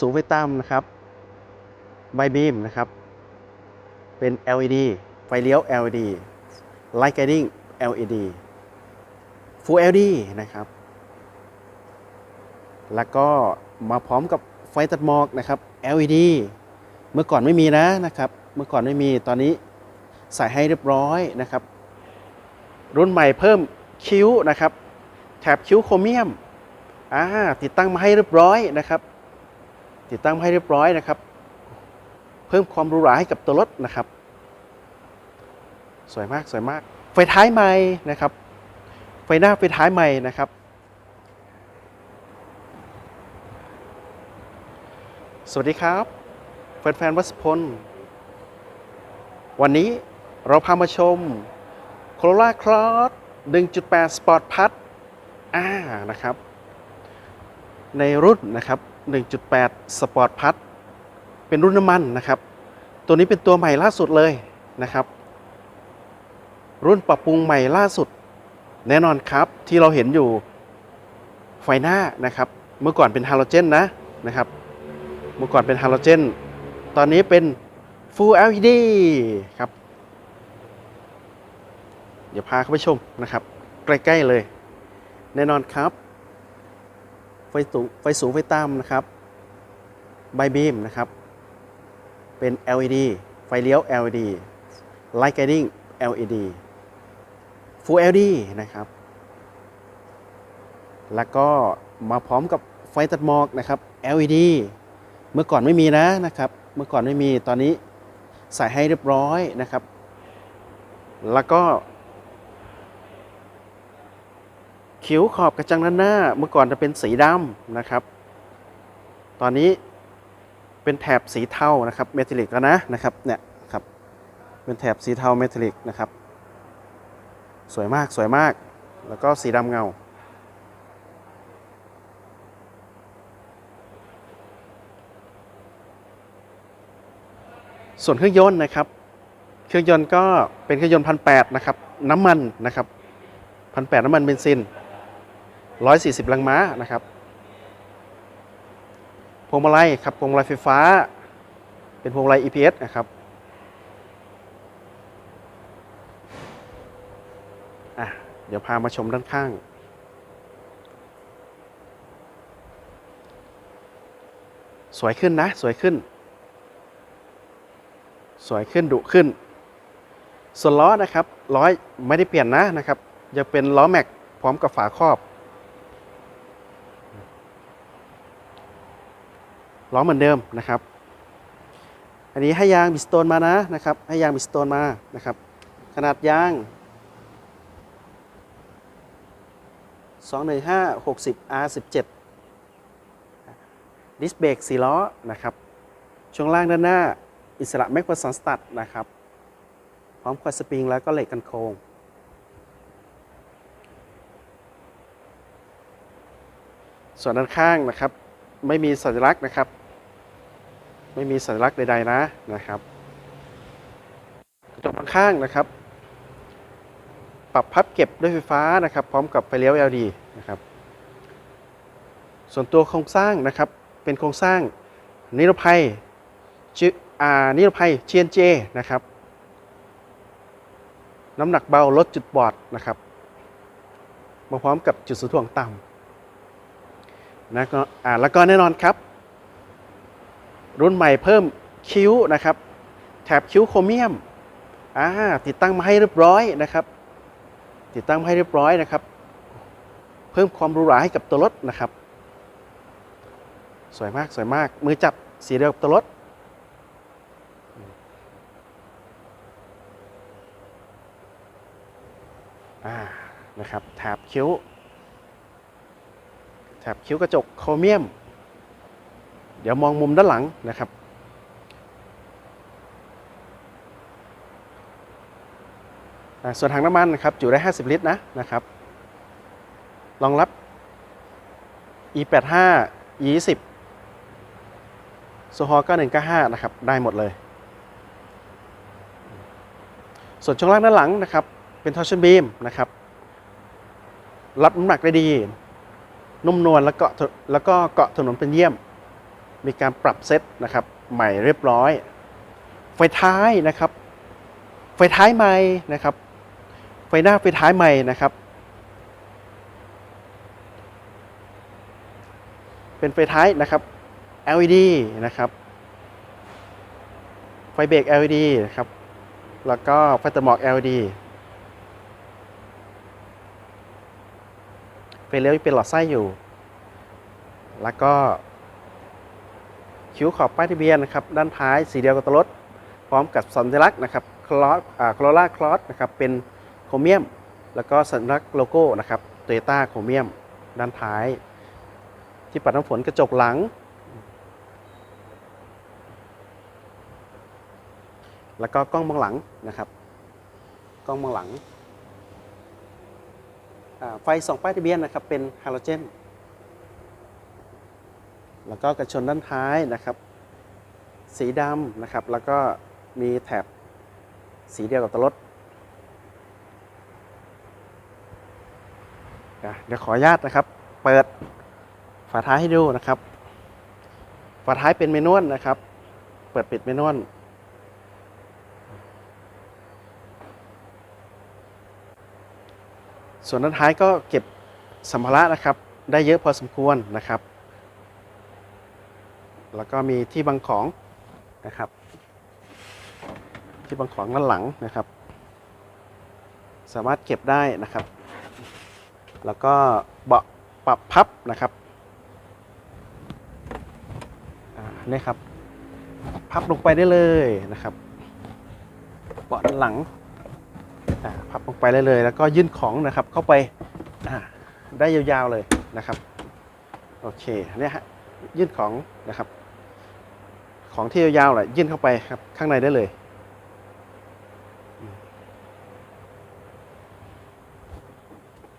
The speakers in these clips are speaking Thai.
สูงไฟต่ำนะครับไบบีมนะครับ เป็น LED ไฟเลี้ยว LED Light Guiding LED Full LED นะครับ แล้วก็มาพร้อมกับไฟตัดหมอกนะครับ LED เมื่อก่อนไม่มีนะนะครับ เมื่อก่อนไม่มี ตอนนี้ใส่ให้เรียบร้อยนะครับ รุ่นใหม่เพิ่มคิ้วนะครับ แถบคิ้วโครเมียม อ่า ติดตั้งมาให้เรียบร้อยนะครับ ติดตั้งให้เรียบร้อยนะครับ เพิ่มความหรูหราให้กับตัวรถนะครับ สวยมากสวยมาก ไฟท้ายใหม่นะครับ ไฟหน้าไฟท้ายใหม่นะครับ สวัสดีครับแฟนๆวัสพล วันนี้เราพามาชม Corolla Cross 1.8 Sport Plus อ่านะครับ ในรุ่นนะครับ 1.8 Sport Plus เป็นรุ่นน้ำมันนะครับ ตัวนี้เป็นตัวใหม่ล่าสุดเลยนะครับ รุ่นปรับปรุงใหม่ล่าสุด แน่นอนครับที่เราเห็นอยู่ไฟหน้านะครับ เมื่อก่อนเป็นฮาโลเจนนะนะครับ เมื่อก่อนเป็นฮาโลเจน ตอนนี้เป็น Full LED ครับ เดี๋ยวพาเข้าไปชมนะครับ ใกล้ ๆ เลย แน่นอนครับ ไฟสูงไฟสูงไฟต่ำนะครับไบบีมนะครับ เป็น LED ไฟเลี้ยว LED Light Guiding LED Full LED นะครับ แล้วก็มาพร้อมกับไฟตัดหมอกนะครับ LED เมื่อก่อนไม่มีนะนะครับ เมื่อก่อนไม่มีตอนนี้ใส่ให้เรียบร้อยนะครับ แล้วก็ คิ้วขอบกระจังด้านหน้า เมื่อก่อนจะเป็นสีดำนะครับ ตอนนี้เป็นแถบสีเทานะครับเมทัลลิกแล้วนะนะครับเนี่ยครับเป็นแถบสีเทาเมทัลลิกนะครับ สวยมากสวยมาก แล้วก็สีดำเงาส่วนเครื่องยนต์นะครับ เครื่องยนต์ก็เป็นเครื่องยนต์พันแปดนะครับ น้ำมันนะครับพันแปดน้ำมันเบนซิน 140แรงม้านะครับพวงมาลัยครับพวงมาลัยไฟฟ้า เป็นพวงมาลัย EPS นะครับอะเดี๋ยวพามาชมด้านข้าง สวยขึ้นนะ สวยขึ้น สวยขึ้นดุขึ้น ส่วนล้อนะครับล้อไม่ได้เปลี่ยนนะนะครับยังเป็นล้อแม็กพร้อมกับฝาครอบ ล้อเหมือนเดิมนะครับ อันนี้ให้ยางบิสโตนมานะนะครับ ให้ยางบิสโตนมานะครับ ขนาดยาง 215 60 R17 ดิสเบรก4ล้อนะครับ ช่วงล่างด้านหน้า อิสระแม็กพาสันสตัดนะครับ พร้อมคอสปริงแล้วก็เหล็กกันโค้งส่วนด้านข้างนะครับ ไม่มีสัญลักษณ์นะครับ ไม่มีสัญลักษณ์ใดๆนะนะครับกระจกข้างนะครับ ปรับพับเก็บด้วยไฟฟ้านะครับ พร้อมกับไฟเลี้ยว LED นะครับ ส่วนตัวโครงสร้างนะครับเป็นโครงสร้างนิรภัยจิอ่านิรภัย GNJ นะครับ น้ำหนักเบาลดจุดบอดนะครับ มาพร้อมกับจุดสูงถ่วงต่ำนะก็อ่าแล้วก็แน่นอนครับ รุ่นใหม่เพิ่มคิ้วนะครับ แถบคิ้วโครเมียมอ่าติดตั้งมาให้เรียบร้อยนะครับ ติดตั้งมาให้เรียบร้อยนะครับ เพิ่มความหรูหราให้กับตัวรถนะครับ สวยมากสวยมาก มือจับสีเดียวกับตัวรถอ่านะครับแถบคิ้วแถบคิ้วกระจกโครเมียม เดี๋ยวมองมุมด้านหลังนะครับ ส่วนถังน้ำมันนะครับจุได้ 50 ลิตรนะนะครับรองรับ E85 E20 โซฮอล9195นะครับ ได้หมดเลย ส่วนช่วงล่างด้านหลังนะครับ เป็นทอร์ชันบีมนะครับ รับน้ำหนักได้ดี นุ่มนวลแล้วก็แล้วก็เกาะถนนเป็นเยี่ยม มีการปรับเซตนะครับใหม่เรียบร้อย ไฟท้ายนะครับ ไฟท้ายใหม่นะครับ ไฟหน้าไฟท้ายใหม่นะครับ เป็นไฟท้ายนะครับ LED นะครับ ไฟเบรก LED นะครับ แล้วก็ไฟตัดหมอก LED ไฟเลี้ยวเป็นหลอดไส้อยู่ แล้วก็ คิ้วขอบป้ายทะเบียนนะครับด้านท้ายสีเดียวกับตัวรถ พร้อมกับสัญลักษณ์นะครับคลอสอ่าโคโรล่าคลอสนะครับเป็นโครเมียม แล้วก็สัญลักษณ์โลโก้นะครับโตโยต้าโครเมียมด้านท้าย ที่ปัดน้ำฝนกระจกหลัง แล้วก็กล้องมองหลังนะครับ กล้องมองหลังไฟสองป้ายทะเบียนนะครับเป็นฮาโลเจน แล้วก็กระชนด้านท้ายนะครับ สีดำนะครับ แล้วก็มีแถบสีเดียวกับตัวรถเดี๋ยวขออนุญาตนะครับ เปิดฝาท้ายให้ดูนะครับ ฝาท้ายเป็นเมนวลนะครับ เปิดปิดเมนวลส่วนด้านท้ายก็เก็บสัมภาระนะครับ ได้เยอะพอสมควรนะครับ แล้วก็มีที่บังของนะครับ ที่บังของด้านหลังนะครับ สามารถเก็บได้นะครับ แล้วก็เบาะปรับพับนะครับนี่ครับ พับลงไปได้เลยนะครับ เบาะด้านหลังพับลงไปได้เลย แล้วก็ยื่นของนะครับเข้าไปได้ยาวๆเลยนะครับ โอเคเนี่ยฮะยื่นของนะครับ ของที่ยาวๆแหละยื่นเข้าไปครับ ข้างในได้เลย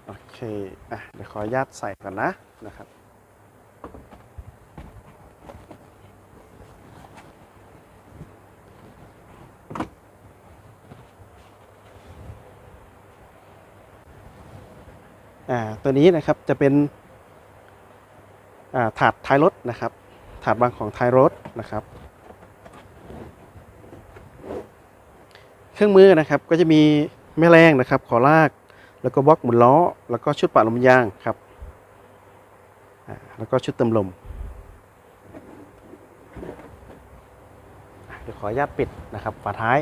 โอเค อะ เดี๋ยวขออนุญาตใส่ก่อนนะนะครับอ่าตัวนี้นะครับจะเป็นอ่าถาดท้ายรถนะครับ ถาดวางของท้ายรถนะครับ เค รื่องมือนะครับก็จะมีแม่แรงนะครับ ขอลาก แล้วก็บล็อกหมุนล้อ แล้วก็ชุดปะลมยางครับแล้วก็ชุดเติมลมอะเดี๋ยวขออนุญาตปิดนะครับฝาท้าย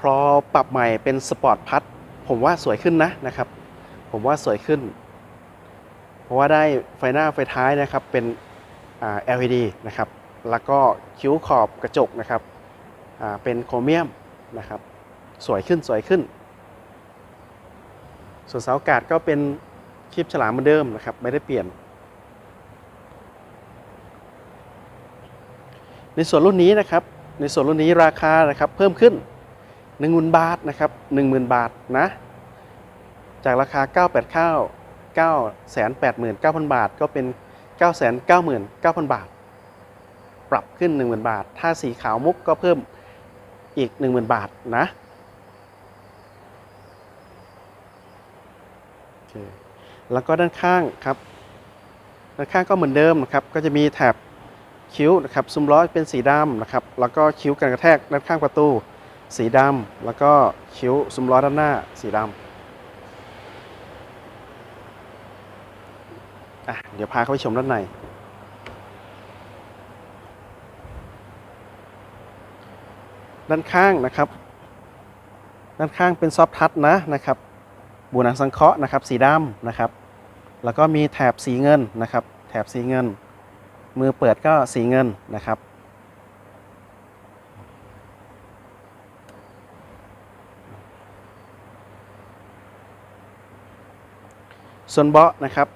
พอ ปรับใหม่เป็นสปอร์ตพัทผมว่าสวยขึ้นนะนะครับ ผมว่าสวยขึ้น เพราะว่าได้ไฟหน้าไฟท้ายนะครับเป็นอ่า LED นะครับ แล้วก็คิ้วขอบกระจกนะครับเป็นโครเมียมนะครับ สวยขึ้นสวยขึ้น ส่วนเสาอากาศก็เป็นคลิปฉลามเหมือนเดิมนะครับ ไม่ได้เปลี่ยน ในส่วนรุ่นนี้นะครับ ในส่วนรุ่นนี้ราคานะครับเพิ่มขึ้น 1 0,000บาทนะครับ10,000บาทนะ จากราคา989 989,000บาท ก็เป็น999,000บาท ปรับขึ้น10,000บาท ถ้าสีขาวมุกก็เพิ่มอีก10,000บาทนะแล้วก็ด้านข้างครับ ด้านข้างก็เหมือนเดิมนะครับ ก็จะมีแถบคิ้วนะครับซุ้มล้อเป็นสีดำนะครับ แล้วก็คิ้วกันกระแทกด้านข้างประตู สีดำแล้วก็คิ้วซุ้มล้อด้านหน้าสีดำอะเดี๋ยวพาเข้าไปชมด้านใน ด้านข้างนะครับ ด้านข้างเป็นซอฟทัชนะนะครับบูหนังสังเคราะห์นะครับ สีดำนะครับ แล้วก็มีแถบสีเงินนะครับ แถบสีเงิน มือเปิดก็สีเงินนะครับ ส่วนเบาะนะครับ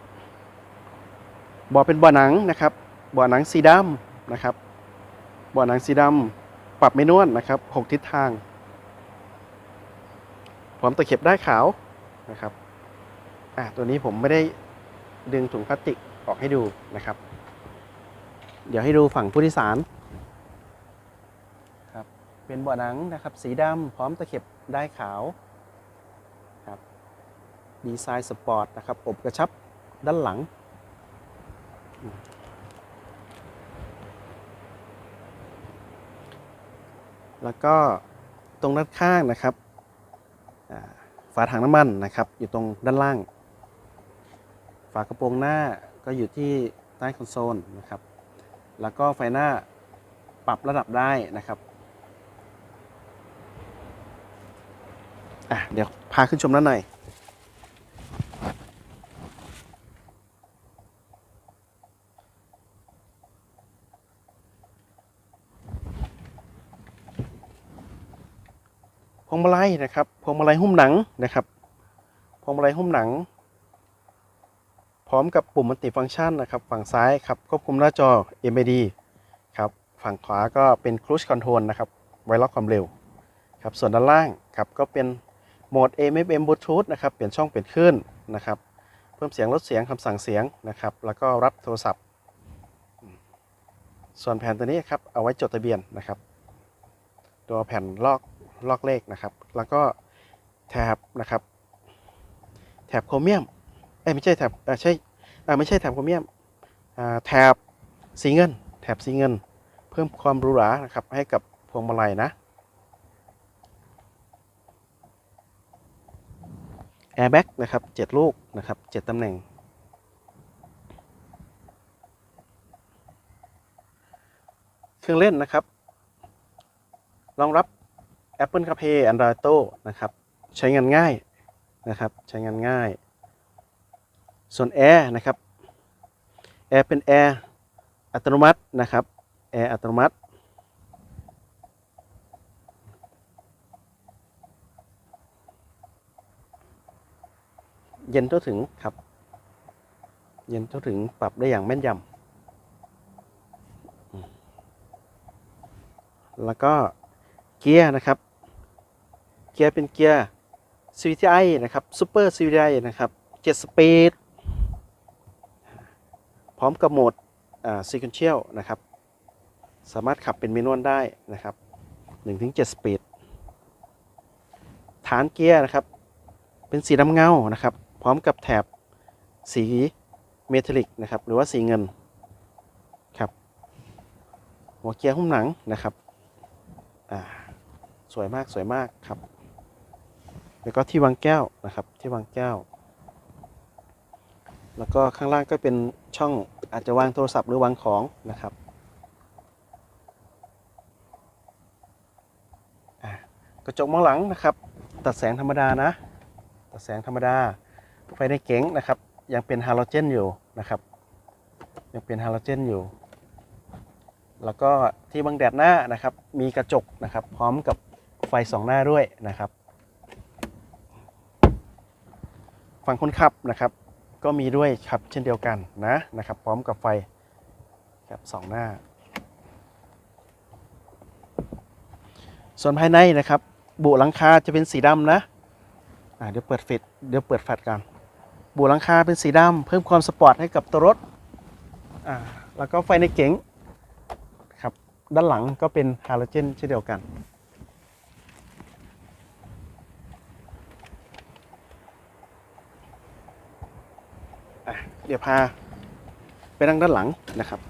เบาะเป็นเบาะหนังนะครับเบาะหนังสีดำนะครับเบาะหนังสีดำปรับไม่นวลนะครับหกทิศทางพร้อมตะเข็บได้ขาวนะครับอะตัวนี้ผมไม่ได้ดึงถุงพลาสติกออกให้ดูนะครับ เดี๋ยวให้ดูฝั่งผู้โดยสารครับเป็นเบาะหนังนะครับ สีดำพร้อมตะเข็บได้ขาว ดีไซน์สปอร์ตนะครับอบกระชับด้านหลัง แล้วก็ตรงด้านข้างนะครับฝาถังน้ำมันนะครับ อยู่ตรงด้านล่าง ฝากระโปรงหน้าก็อยู่ที่ใต้คอนโซลนะครับ แล้วก็ไฟหน้าปรับระดับได้นะครับอะเดี๋ยวพาขึ้นชมด้านใน มาลัยนะครับ พวงมาลัยหุ้มหนังนะครับ พวงมาลัยหุ้มหนัง พร้อมกับปุ่มมัลติฟังก์ชันนะครับ ฝั่งซ้ายครับควบคุมหน้าจอ MID ครับฝั่งขวาก็เป็น Cruise Control นะครับ ไว้ล็อกความเร็วครับส่วนด้านล่างครับก็เป็นโหมด AM FM Bluetooth นะครับ เปลี่ยนช่องเปลี่ยนคลื่นนะครับ เพิ่มเสียงลดเสียงคำสั่งเสียงนะครับ แล้วก็รับโทรศัพท์ ส่วนแผ่นตัวนี้ครับเอาไว้จดทะเบียนนะครับ ตัวแผ่นลอก ลอกเลขนะครับ แล้วก็แถบนะครับ แถบโครเมียมเอ้ไม่ใช่แถบเอ่ใช่ไม่ใช่แถบโครเมียมแถบสีเงิน แถบสีเงิน เพิ่มความหรูหรานะครับให้กับพวงมาลัยนะแอร์แบ็กนะครับเจ็ดลูกนะครับเจ็ดตำแหน่ง เครื่องเล่นนะครับรองรับ Apple CarPlay Android Auto นะครับ ใช้งานง่ายนะครับ ใช้งานง่าย ส่วนแอร์นะครับแอร์เป็นแอร์อัตโนมัตินะครับแอร์อัตโนมัติ เย็นทั่วถึงครับ เย็นทั่วถึงปรับได้อย่างแม่นยำ แล้วก็เกียร์นะครับ กียร์เป็นเกียร์ CVTi นะครับ Super CVTi นะครับ7สปีดพร้อมกับโหมด sequential นะครับ สามารถขับเป็นเมนวลได้นะครับ1-7สปีดฐานเกียร์นะครับ เป็นสีดำเงานะครับ พร้อมกับแถบสีเมทัลลิกนะครับ หรือว่าสีเงินครับหัวเกียร์หุ้มหนังนะครับ อ่า สวยมากสวยมากครับ แล้วก็ที่วางแก้วนะครับ ที่วางแก้ว แล้วก็ข้างล่างก็เป็นช่องอาจจะวางโทรศัพท์หรือวางของนะครับกระจกมองหลังนะครับ ตัดแสงธรรมดานะ ตัดแสงธรรมดา ไฟในเก๋งนะครับ ยังเป็นฮาโลเจนอยู่นะครับ ยังเป็นฮาโลเจนอยู่ แล้วก็ที่บังแดดหน้านะครับ มีกระจกนะครับ พร้อมกับไฟสองหน้าด้วยนะครับ ฝั่งคนขับนะครับ ก็มีด้วยครับเช่นเดียวกันนะนะครับ พร้อมกับไฟครับสองหน้า ส่วนภายในนะครับบุหลังคาจะเป็นสีดำนะอ่าเดี๋ยวเปิดเฟดเดี๋ยวเปิดแฟลชกันบุหลังคาเป็นสีดำเพิ่มความสปอร์ตให้กับตัวรถอ่าแล้วก็ไฟในเก๋งครับด้านหลังก็เป็นฮาโลเจนเช่นเดียวกัน อะเดี๋ยวพาไปนั่งด้านหลังนะครับ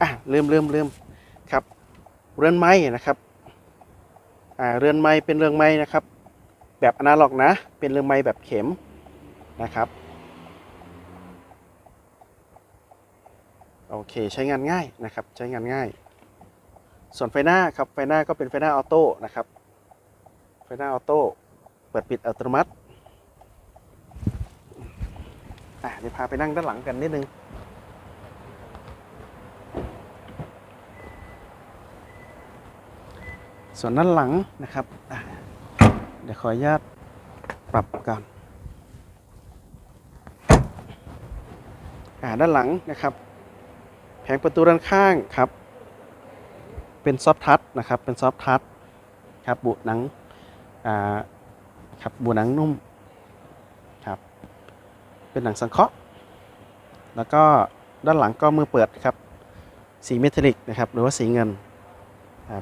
อะเริ่มเริ่มเริ่มครับ เรือนไม้นะครับอ่าเรือนไม้เป็นเรือนไม้นะครับ แบบอนาล็อกนะ เป็นเรือนไม้แบบเข็มนะครับโอเคใช้งานง่ายนะครับใช้งานง่าย ส่วนไฟหน้าครับไฟหน้าก็เป็นไฟหน้าออโต้นะครับไฟหน้าออโต้เปิดปิดอัตโนมัติ อะเดี๋ยวพาไปนั่งด้านหลังกันนิดนึง ส่วนด้านหลังนะครับเดี๋ยวขออนุญาตปรับกันอ่าด้านหลังนะครับ แผงประตูด้านข้างครับ เป็นซอฟทัชนะครับ เป็นซอฟทัชครับบุหนังครับบุหนังนุ่ม เป็นหนังสังเคราะห์ แล้วก็ด้านหลังก็มือเปิดครับ สีเมทัลลิกนะครับ หรือว่าสีเงิน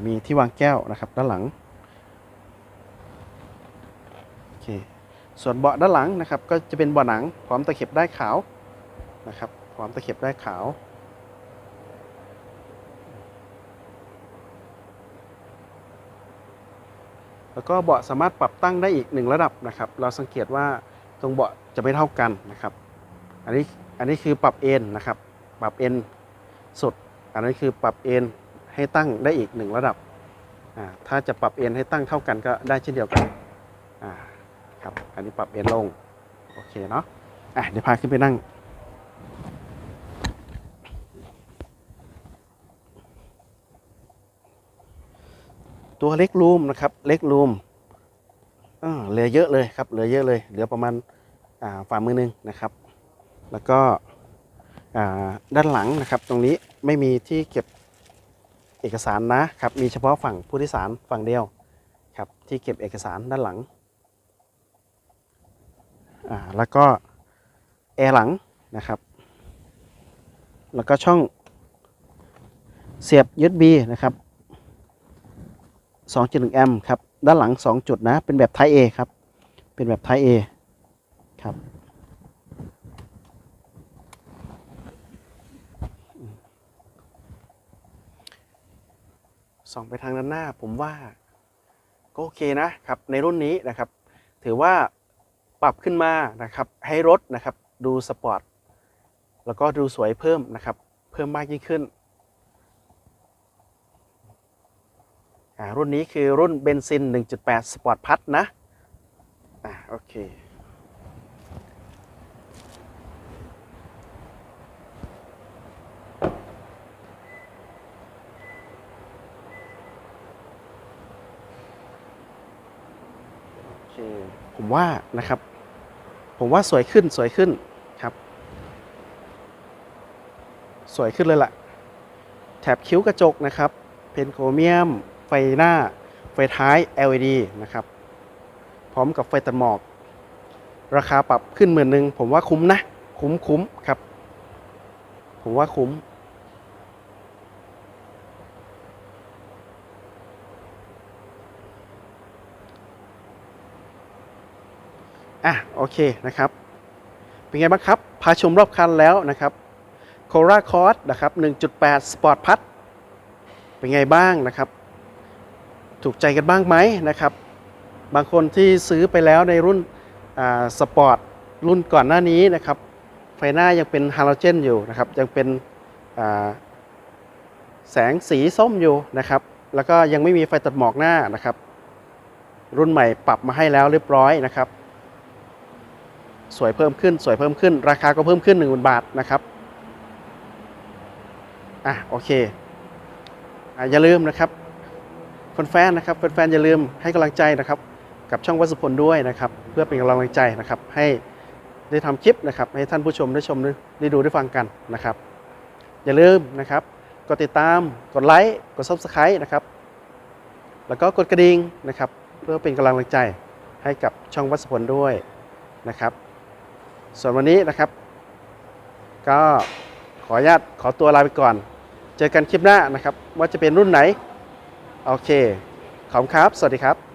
มีที่วางแก้วนะครับด้านหลัง โอเค ส่วนเบาะด้านหลังนะครับ ก็จะเป็นเบาะหนัง พร้อมตะเข็บได้ขาวนะครับ พร้อมตะเข็บได้ขาวแล้วก็เบาะสามารถปรับตั้งได้อีกหนึ่งระดับนะครับ เราสังเกตว่าตรงเบาะ จะไม่เท่ากันนะครับ อันนี้อันนี้คือปรับเอ็นนะครับ ปรับเอ็นสุด อันนี้คือปรับเอ็นให้ตั้งได้อีกหนึ่งระดับอ่าถ้าจะปรับเอ็นให้ตั้งเท่ากันก็ได้เช่นเดียวกันอ่าครับ อันนี้ปรับเอ็นลง โอเคเนาะอะเดี๋ยวพาขึ้นไปนั่งตัวเล็กรูมนะครับ เล็กรูมอ่าเหลือเยอะเลยครับ เหลือเยอะเลย เหลือประมาณ ฝ่ามือหนึ่งนะครับ แล้วก็ด้านหลังนะครับ ตรงนี้ไม่มีที่เก็บเอกสารนะครับ มีเฉพาะฝั่งผู้โดยสารฝั่งเดียวครับที่เก็บเอกสารด้านหลังแล้วก็แอร์หลังนะครับ แล้วก็ช่องเสียบ USB นะครับ 2.1 แอมป์ครับ ด้านหลัง 2 จุดนะ เป็นแบบ Type A ครับ เป็นแบบ Type A ครับส่องไปทางด้านหน้าผมว่าก็โอเคนะครับในรุ่นนี้นะครับ ถือว่าปรับขึ้นมานะครับให้รถนะครับดูสปอร์ตแล้วก็ดูสวยเพิ่มนะครับเพิ่มมากยิ่งขึ้น รุ่นนี้คือรุ่นเบนซิน 1.8 สปอร์ตพัทนะ อ่าโอเค ผมว่านะครับ ผมว่าสวยขึ้นสวยขึ้นครับ สวยขึ้นเลยล่ะ แถบคิ้วกระจกนะครับ เพนโครเมียม ไฟหน้า ไฟท้าย LED นะครับ พร้อมกับไฟตัดหมอก ราคาปรับขึ้นหมื่นหนึ่งผมว่าคุ้มนะ คุ้มคุ้มครับ ผมว่าคุ้ม อะโอเคนะครับ เป็นไงบ้างครับ พาชมรอบคันแล้วนะครับโคราคอร์สนะครับ 1.8 สปอร์ตพัทเป็นไงบ้างนะครับ ถูกใจกันบ้างไหมนะครับ บางคนที่ซื้อไปแล้วในรุ่นสปอร์ตรุ่นก่อนหน้านี้นะครับ ไฟหน้ายังเป็นฮาโลเจนอยู่นะครับ ยังเป็นแสงสีส้มอยู่นะครับ แล้วก็ยังไม่มีไฟตัดหมอกหน้านะครับ รุ่นใหม่ปรับมาให้แล้วเรียบร้อยนะครับ สวยเพิ่มขึ้น สวยเพิ่มขึ้น ราคาก็เพิ่มขึ้น 1 0,000 บาทนะครับ อะโอเคออย่าลืมนะครับแฟนๆนะครับแฟนๆอย่าลืมให้กำลังใจนะครับ กับช่องวัสุพลด้วยนะครับ เพื่อเป็นกำลังใจนะครับ ให้ได้ทำคลิปนะครับ ให้ท่านผู้ชมได้ชมได้ได้ดูได้ฟังกันนะครับ อย่าลืมนะครับกดติดตามกดไลค์กด Subscribe นะครับ แล้วก็กดกระดิ่งนะครับ เพื่อเป็นกำลังใจให้กับช่องวัสุพลด้วยนะครับ ส่วนวันนี้นะครับ ก็ขออนุญาตขอตัวลาไปก่อน เจอกันคลิปหน้านะครับ ว่าจะเป็นรุ่นไหน โอเค ขอบคุณครับ สวัสดีครับ